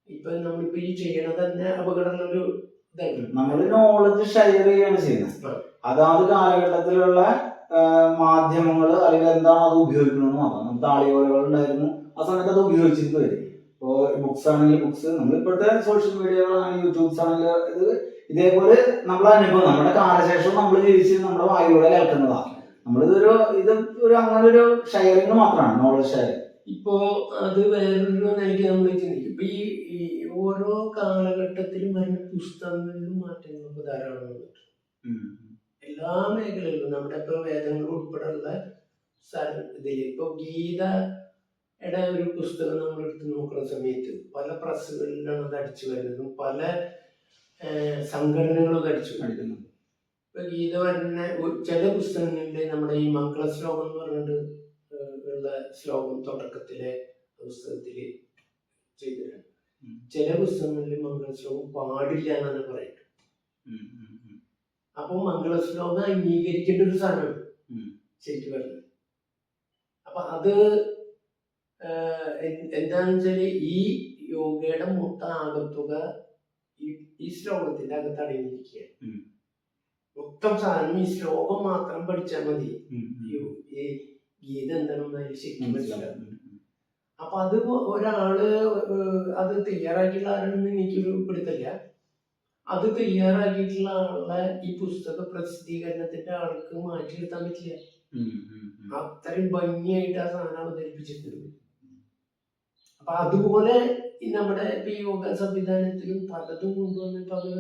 ഇപ്പൊ നമ്മളിപ്പോ ഈ ചെയ്യണത് തന്നെ അപകടമുള്ള ഒരു ഇതാണ്. നമ്മൾ നോളജ് ഷെയർ ചെയ്യാണ് ചെയ്യുന്നത്. അതാത് കാലഘട്ടത്തിലുള്ള മാധ്യമങ്ങൾ അല്ലെങ്കിൽ എന്താണ് അത് ഉപയോഗിക്കണമെന്ന് മാത്രം. നമുക്ക് താളിയോലകൾ ഉണ്ടായിരുന്നു. ആ സമയത്ത് അത് ഉപയോഗിച്ചിരുന്നു വരും. ഇപ്പോൾ ബുക്സ് ആണെങ്കിൽ ബുക്സ് നമ്മൾ ഇപ്പോഴത്തെ സോഷ്യൽ മീഡിയകളാണെങ്കിൽ യൂട്യൂബ്സ് ആണെങ്കിൽ ഇത് ഇതേപോലെ നമ്മളെ അനുഭവം നമ്മുടെ കാലശേഷം നമ്മൾ ജീവിച്ച് നമ്മുടെ വായിലൂടെ കേൾക്കുന്നതാണ് നമ്മളിതൊരു ഇത് ഒരു അങ്ങനെ ഒരു ഷെയറിങ് മാത്രമാണ് നോളജ് ഷെയർ ഇപ്പോ അത് വേറൊരു നിലയ്ക്ക് നമ്മൾ ചിന്തിക്കും ഇപ്പൊ ഈ ഈ ഓരോ കാലഘട്ടത്തിലും വരുന്ന പുസ്തകങ്ങളിലും മാറ്റങ്ങൾ ധാരാളം വന്നിട്ടുണ്ട്. എല്ലാ മേഖലകളിലും നമ്മുടെ ഇപ്പൊ വേദങ്ങൾ ഉൾപ്പെടെയുള്ള ഇതിൽ ഇപ്പൊ ഗീതയുടെ ഒരു പുസ്തകം നമ്മൾ എടുത്ത് നോക്കുന്ന സമയത്ത് പല പ്രസ്സുകളിലാണ് അത് അടിച്ചു വരുന്നതും പല സംഘടനകളും അത് അടിച്ചു വരുന്നതും. ഇപ്പൊ ഗീത വരുന്ന ചില പുസ്തകങ്ങളിൽ നമ്മുടെ ഈ മംഗള ശ്ലോകം എന്ന് പറഞ്ഞിട്ട് ഉള്ള ശ്ലോകം തുടക്കത്തിലെ പുസ്തകത്തിൽ ചെയ്തിട്ടുണ്ട്. ചില പുസ്തകങ്ങളിൽ മംഗള ശ്ലോകം പാടില്ല എന്നാണ് പറയുന്നത്. അപ്പൊ മംഗളശ്ലോകം അംഗീകരിക്കേണ്ട ഒരു സാധനമാണ്. ശരിക്കും പറഞ്ഞത് അപ്പൊ അത് എന്താണെന്ന് വെച്ചാൽ ഈ യോഗയുടെ മൊത്തം ആകത്തുക ഈ ശ്ലോകത്തിന്റെ അകത്ത് അടങ്ങിയിരിക്കുക. മൊത്തം സാധനം ഈ ശ്ലോകം മാത്രം പഠിച്ചാൽ മതി. ഈ ഗീത എന്താണെന്ന് അതിൽ ശരിക്കും മനസ്സിലാവും. അപ്പൊ അത് ഒരാൾ അത് തയ്യാറാക്കിയുള്ള ആരാണെന്ന് എനിക്കൊരു പിടുത്തില്ല അത് തയ്യാറാക്കിയിട്ടുള്ള ആളെ ഈ പുസ്തക പ്രസിദ്ധീകരണത്തിന്റെ ആൾക്ക് മാറ്റി നിർത്താൻ പറ്റില്ല. അത്രയും ഭംഗിയായിട്ട് ആ സാധനം അവതരിപ്പിച്ചിട്ടുണ്ട്. അപ്പൊ അതുപോലെ നമ്മുടെ ഇപ്പൊ യോഗ സംവിധാനത്തിലും പലതും കൊണ്ടുവന്നിട്ട് അത്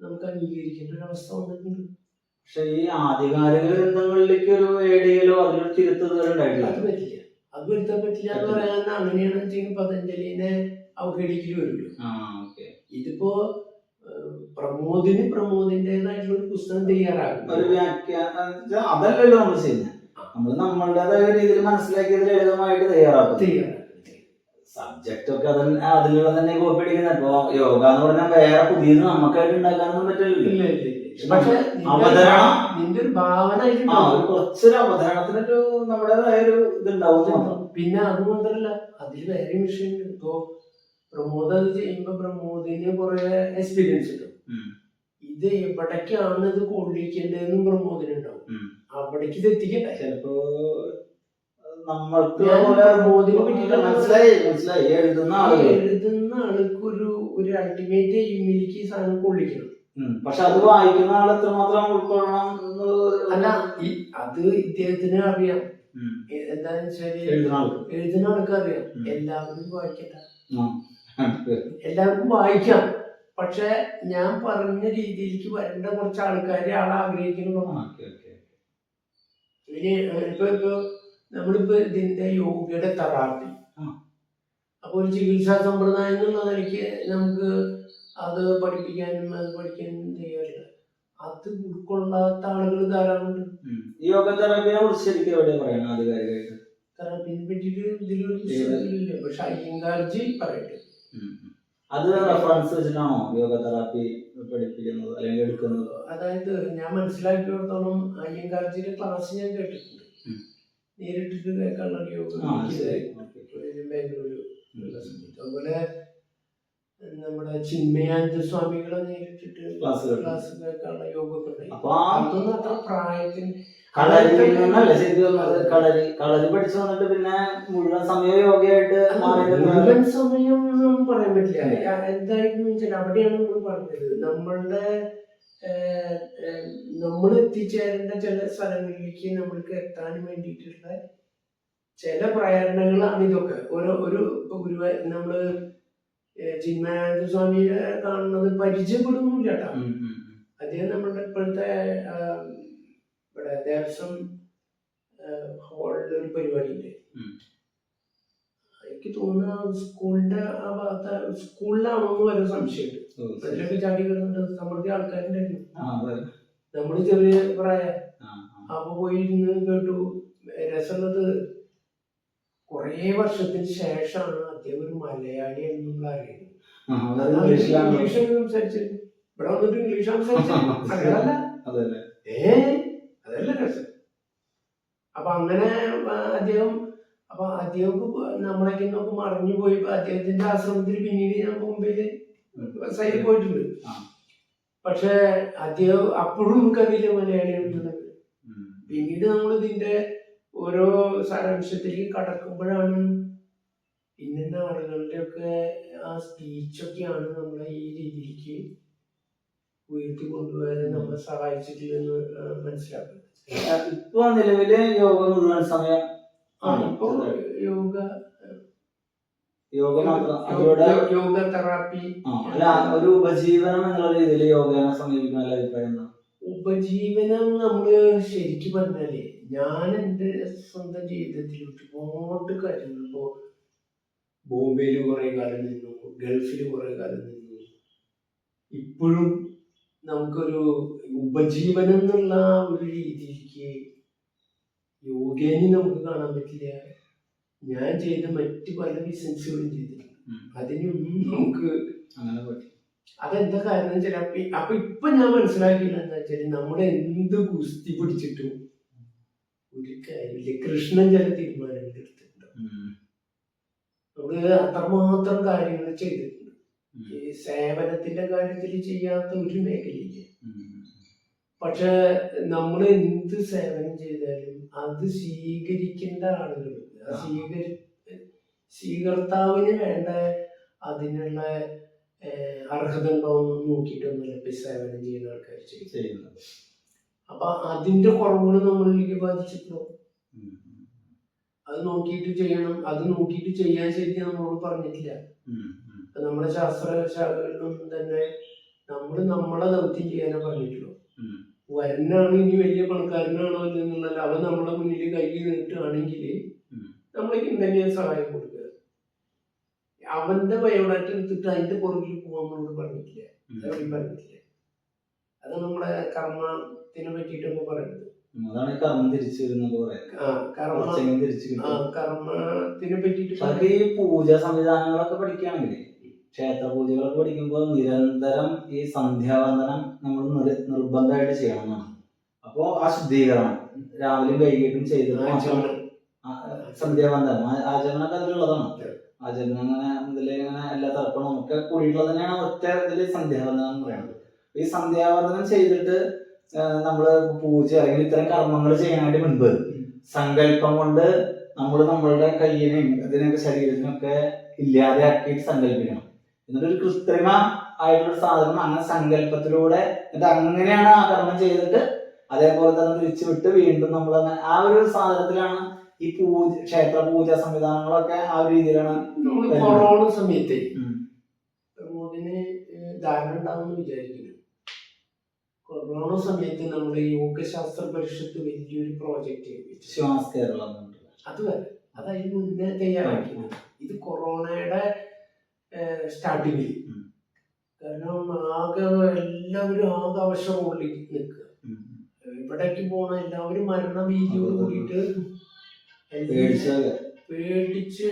നമുക്ക് അംഗീകരിക്കേണ്ട ഒരു അവസ്ഥ വന്നിട്ടുണ്ട്. പക്ഷെ ഈ ആധികാരിക ഗ്രന്ഥങ്ങളിലേക്ക് ഒരു ഏടിയലോ അതിനൊരു തിരുത്തുന്നവരുണ്ടായിട്ടില്ല അത് പറ്റില്ല. അത് വരുത്താൻ പറ്റില്ല എന്ന് പറയാൻ അങ്ങനെയാണ് വെച്ചാൽ പതഞ്ജലിനെ അവഹേളിക്കൽ വരുമല്ലോ ഇതിപ്പോ പ്രമോദിന് പ്രമോദിന്റേതായിട്ടുള്ള ഒരു പുസ്തകം തയ്യാറാക്കും ഒരു വ്യാഖ്യാനം അതല്ലല്ലോ നമ്മൾ ചെയ്യുന്നത് നമ്മൾ നമ്മളുടേതായ രീതിയിൽ മനസ്സിലാക്കിയത് ലളിതമായിട്ട് തയ്യാറാക്കും. തയ്യാറാക്കും. സബ്ജക്റ്റ് ഒക്കെ അതിൽ അതിലുള്ള തന്നെ കോപ്പി അടിക്കുന്നത് ഇപ്പൊ യോഗ എന്ന് പറഞ്ഞാൽ വേറെ പുതിയത് നമുക്കായിട്ട് ഉണ്ടാക്കാനൊന്നും പറ്റില്ല പക്ഷെ അവതരണം നിന്റെ ഒരു ഭാവന ആ ഒരു അതിലുണ്ടാവും. കുറച്ചൊരു അവതരണത്തിനൊരു നമ്മുടേതായ ഒരു ഇതുണ്ടാവും. പിന്നെ അത് മാത്രല്ല അതിൽ വേറെ വിഷയമുണ്ട്. ഇപ്പോ പ്രമോദ് അത് ചെയ്യുമ്പോ പ്രമോദിന് കുറെ എക്സ്പീരിയൻസ് ഉണ്ട് ഉം. ഇത് എവിടേക്കാണ് ഇത് കൊള്ളിക്കേണ്ടതെന്നും പ്രമോദിന് ഉണ്ടാവും അവിടേക്ക് ഇത് എത്തിക്കട്ടെ. ചിലപ്പോ നമ്മൾക്ക് മനസ്സിലായി മനസ്സിലായി. എഴുതുന്ന എഴുതുന്ന ആൾക്ക് ഒരു ഒരു അൾട്ടിമേറ്റ് എയിമിലേക്ക് സാധനം കൊള്ളിക്കണം. പക്ഷെ അത് വായിക്കുന്ന ആൾ എത്രമാത്രം ഉൾക്കൊള്ളണം അല്ല അത് ഇദ്ദേഹത്തിന് അറിയാം. എന്താണെന്ന് വെച്ചാൽ എഴുതുന്ന ആൾക്ക്. അറിയാം. എല്ലാവരും വായിക്കട്ടെ. എല്ലാവർക്കും വായിക്കാം. പക്ഷെ ഞാൻ പറഞ്ഞ രീതിയിലേക്ക് വരേണ്ട കുറച്ച് ആൾക്കാരെ ആൾ ആഗ്രഹിക്കുന്നു ഓക്കെ ഓക്കെ ഇനി ഇപ്പൊ ഇപ്പൊ നമ്മളിപ്പോ ഇതിന്റെ യോഗയുടെ തറാട്ടി. അപ്പൊ ഒരു ചികിത്സാ സമ്പ്രദായം എന്നുള്ള നിലയ്ക്ക് നമുക്ക് അത് പഠിപ്പിക്കാനും അത് പഠിക്കാനും ചെയ്യാറില്ല അത് ഉൾക്കൊള്ളാത്ത ആളുകൾ ധാരാളമുണ്ട് യോഗ തെറാപ്പിനെ കുറിച്ച് ശരിക്കും എവിടെ പറയണം ആധികാരികമായിട്ട്? തെറാപ്പിനെ പറ്റിയിട്ട് ഇതിലൊരു പക്ഷെ അയ്യങ്കാർജി പറയട്ടെ. അത് റെഫറൻസ് വെച്ചിട്ടാണോ യോഗ തെറാപ്പി പഠിപ്പിക്കുന്നത് അല്ലെങ്കിൽ എടുക്കുന്നത്? അതായത് ഞാൻ മനസ്സിലാക്കിയിടത്തോളം അയ്യങ്കാർജിയുടെ ക്ലാസ് ഞാൻ കേട്ടിട്ടുണ്ട്. നേരിട്ടിട്ട് കേൾക്കാനുള്ള യോഗ ബാംഗ്ലൂര് അതുപോലെ നമ്മുടെ ചിന്മയാനന്ദ സ്വാമികളെ നേരിട്ടിട്ട് ക്ലാസ് കേൾക്കാനുള്ള യോഗ അതൊന്നും അത്ര പ്രായത്തിന് കളരി നിന്നല്ല ശരിക്കും കളരി കളരി പഠിച്ചു വന്നിട്ട് പിന്നെ മുഴുവൻ സമയം യോഗയായിട്ട് മുഴുവൻ സമയം ഒന്നും പറയാൻ പറ്റില്ല. എന്തായിരുന്നു വെച്ചാൽ അവിടെയാണ് നമ്മൾ പറഞ്ഞത്. നമ്മളുടെ നമ്മൾ എത്തിച്ചേരേണ്ട ചില സ്ഥലങ്ങളിലേക്ക് നമ്മൾക്ക് എത്താൻ വേണ്ടിയിട്ടുള്ള ചില പ്രേരണകളാണ് ഇതൊക്കെ. ഓരോ ഒരു ഗുരുവായ ഗുരുവായൂർ നമ്മൾ ചിന്മയാനന്ദ സ്വാമിയെ കാണുന്നത് പരിചയപ്പെടുന്നില്ല കേട്ടോ. അദ്ദേഹം നമ്മളുടെ ഇപ്പോഴത്തെ ഇവിടെ ദേവസ്വം ഹോളിൽ ഒരു പരിപാടി ഉണ്ട്. എനിക്ക് തോന്നുന്ന സ്കൂളിന്റെ ആ ഭാഗത്ത് സ്കൂളിലാണോന്ന് വരെ സംശയമുണ്ട്. അതിലൊക്കെ ചാടി കിടന്നിട്ട് സമൃദ്ധി ആൾക്കാരുടെ. നമ്മൾ ചെറിയ പ്രായ. അപ്പൊ പോയി ഇരുന്ന് കേട്ടു രസമുള്ളത് കുറേ വർഷത്തിന് ശേഷമാണ് അദ്ദേഹം ഒരു മലയാളി എന്നുള്ള അറിയുന്നത് ഇംഗ്ലീഷിലാണ്? ഇംഗ്ലീഷ് സംസാരിച്ചത്. ഇവിടെ വന്നിട്ട് ഇംഗ്ലീഷ് സംസാരിച്ചത്. മലയാളമല്ല അങ്ങനെ അദ്ദേഹം അപ്പൊ അദ്ദേഹം നമ്മളൊക്കെ നോക്കി മറിഞ്ഞു പോയി അദ്ദേഹത്തിന്റെ ആശ്രമത്തിൽ പിന്നീട് ഞാൻ മുമ്പിൽ സൈഡിൽ പോയിട്ടുണ്ട്. പക്ഷെ അദ്ദേഹം അപ്പോഴും നമുക്കറിയില്ല മലയാളി ഉം. പിന്നീട് നമ്മൾ ഇതിന്റെ ഓരോ സാരാംശത്തിലേക്ക് കടക്കുമ്പോഴാണ് ഇന്ന ആളുകളുടെ ഒക്കെ ആ സ്പീച്ചൊക്കെയാണ് നമ്മളെ ഈ രീതിയിലേക്ക് ഉയർത്തി കൊണ്ടുപോകാൻ നമ്മളെ സഹായിച്ചിട്ടില്ലെന്ന് എന്ന് മനസ്സിലാക്കുന്നത് ആ, ഇപ്പൊ നിലവിൽ യോഗ മുഴുവൻ സമയം ആണ്. ഇപ്പൊ യോഗ യോഗ തെറാപ്പി. അല്ല ഒരു ഉപജീവനം എന്നുള്ള രീതിയിൽ യോഗയെ സമീപിക്കുന്ന അഭിപ്രായം ഉപജീവനം നമ്മൾ ശരിക്കും പറഞ്ഞാലേ ഞാൻ എന്റെ സ്വന്തം ജീവിതത്തിൽ ഒരുപാട് കാര്യങ്ങൾ ഇപ്പോ ബോംബെയിൽ കുറെ കാലം നിന്നു ഗൾഫിൽ കുറെ കാലം നിന്നു. ഇപ്പോഴും നമുക്കൊരു ഉപജീവനം എന്നുള്ള ഒരു രീതിയിലേക്ക് യോഗേനെ നമുക്ക് കാണാൻ പറ്റില്ല ഞാൻ ചെയ്ത മറ്റു പല ബിസിനസ്സുകളും ചെയ്തിട്ടുണ്ട്. അതിനൊന്നും നമുക്ക് അങ്ങനെ പറ്റും അതെന്താ കാരണം വെച്ചാൽ അപ്പൊ ഇപ്പൊ ഞാൻ മനസ്സിലാക്കിയില്ല എന്താ വെച്ചാൽ നമ്മുടെ എന്ത് കുസ്തി പിടിച്ചിട്ടും ഒരു കാര്യമില്ല കൃഷ്ണൻ ചില തീരുമാനങ്ങൾ എടുത്തിട്ടുണ്ട്. നമ്മൾ അത്രമാത്രം കാര്യങ്ങൾ ചെയ്തിട്ടുണ്ട്. ഈ സേവനത്തിന്റെ കാര്യത്തിൽ ചെയ്യാത്ത ഒരു മേഖലയില്ല. പക്ഷെ നമ്മൾ എന്ത് സേവനം ചെയ്താലും അത് സ്വീകരിക്കേണ്ട ആളുകൾ ആ. സ്വീകരി സ്വീകർത്താവിന് വേണ്ട അതിനുള്ള അർഹത ഉണ്ടോ എന്ന് നോക്കിയിട്ടൊന്നുമില്ല ഇപ്പൊ സേവനം ചെയ്യുന്ന ആൾക്കാർ ചെയ്യും ചെയ്യുന്നത്. അപ്പൊ അതിന്റെ കുറവുകൾ നമ്മളിലേക്ക് ബാധിച്ചിട്ടുണ്ടോ? ഉം. അത് നോക്കിയിട്ട് ചെയ്യണം അത് നോക്കിയിട്ട് ചെയ്യാൻ ശരിക്കും നമ്മളോട് പറഞ്ഞിട്ടില്ല. നമ്മുടെ ശാസ്ത്ര ശാഖകളിലും തന്നെ നമ്മൾ നമ്മളെ ദൗത്യം ചെയ്യാനേ പറഞ്ഞിട്ടുള്ളൂ. വരനാണ് ഇനി വലിയ പണക്കാരനാണോ എന്നുള്ള അവൻ നമ്മളെ മുന്നിൽ കൈ നീട്ടുകയാണെങ്കിൽ നമ്മൾ നമ്മളേക്ക് എന്തെങ്കിലും സഹായം കൊടുക്കുക. അവന്റെ ബയോഡാറ്റ എടുത്തിട്ട് അതിന്റെ പുറകിൽ പോകാൻ നമ്മളോട് പറഞ്ഞിട്ടില്ല. എവിടെയും പറഞ്ഞിട്ടില്ല. അത് നമ്മുടെ കർമ്മത്തിനെ പറ്റിയിട്ടൊക്കെ പറയുന്നത്. അതാണ് കർമ്മം തിരിച്ചു കർമ്മ കർമ്മത്തിനെ പറ്റിയിട്ട് പൂജ സംവിധാനങ്ങളൊക്കെ പഠിക്കുകയാണെങ്കിൽ ക്ഷേത്ര പൂജകളൊക്കെ പഠിക്കുമ്പോൾ നിരന്തരം ഈ സന്ധ്യാവന്ദനം നമ്മൾ നിർ- നിർബന്ധമായിട്ട് ചെയ്യണം എന്നാണ് അപ്പോൾ ആ ശുദ്ധീകരണം രാവിലെയും വൈകിട്ടും. ആ, സന്ധ്യാവന്ദനം. ആചരണമൊക്കെ അതിലുള്ളതാണ്. ആചരണം അങ്ങനെ മുതൽ ഇങ്ങനെ എല്ലാ തർപ്പണവും ഒക്കെ കൂടിയിട്ടുള്ളത് തന്നെയാണ് ഒറ്റ ഇതിൽ സന്ധ്യാവന്ദനം എന്ന് പറയുന്നത്. ഈ സന്ധ്യാവന്ദനം ചെയ്തിട്ട് നമ്മൾ നമ്മൾ പൂജ അല്ലെങ്കിൽ ഇത്തരം കർമ്മങ്ങൾ ചെയ്യാനായിട്ട് മുൻപ് സങ്കല്പം കൊണ്ട് നമ്മൾ നമ്മളുടെ കയ്യിനെയും ഇതിനൊക്കെ ശരീരത്തിനൊക്കെ ഇല്ലാതെ ആക്കിയിട്ട് സങ്കല്പിക്കണം. എന്നിട്ട് ഒരു കൃത്രിമ ആയിട്ടുള്ള സാധനം അങ്ങനെ സങ്കല്പത്തിലൂടെ എന്നിട്ട് അങ്ങനെയാണ് ആ കർമ്മം ചെയ്തിട്ട് അതേപോലെ തന്നെ തിരിച്ചു വിട്ട് വീണ്ടും നമ്മൾ ആ ഒരു സാധനത്തിലാണ് ഈ പൂജ ക്ഷേത്ര പൂജ സംവിധാനങ്ങളൊക്കെ ആ ഒരു രീതിയിലാണ് കൊറോണ സമയത്തെ ഉണ്ടാവുമെന്ന് വിചാരിക്കുന്നു. കൊറോണ സമയത്ത് നമ്മുടെ യോഗശാസ്ത്ര പരിഷത്ത് വലിയൊരു പ്രോജക്റ്റ് ശ്വാസ് കേരളം. അത് വരെ. അതായത് മുന്നേ തയ്യാറാക്കിയത്. ഇത് കൊറോണയുടെ സ്റ്റാർട്ടിങ്ങിൽ. കാരണം ആകെ എല്ലാവരും ആകെ അവശമുള്ളിൽ നിൽക്കുക ഉം. എവിടേക്ക് പോണ എല്ലാവരും മരണ ഭീതിയോട് കൂടിയിട്ട് പേടിച്ച്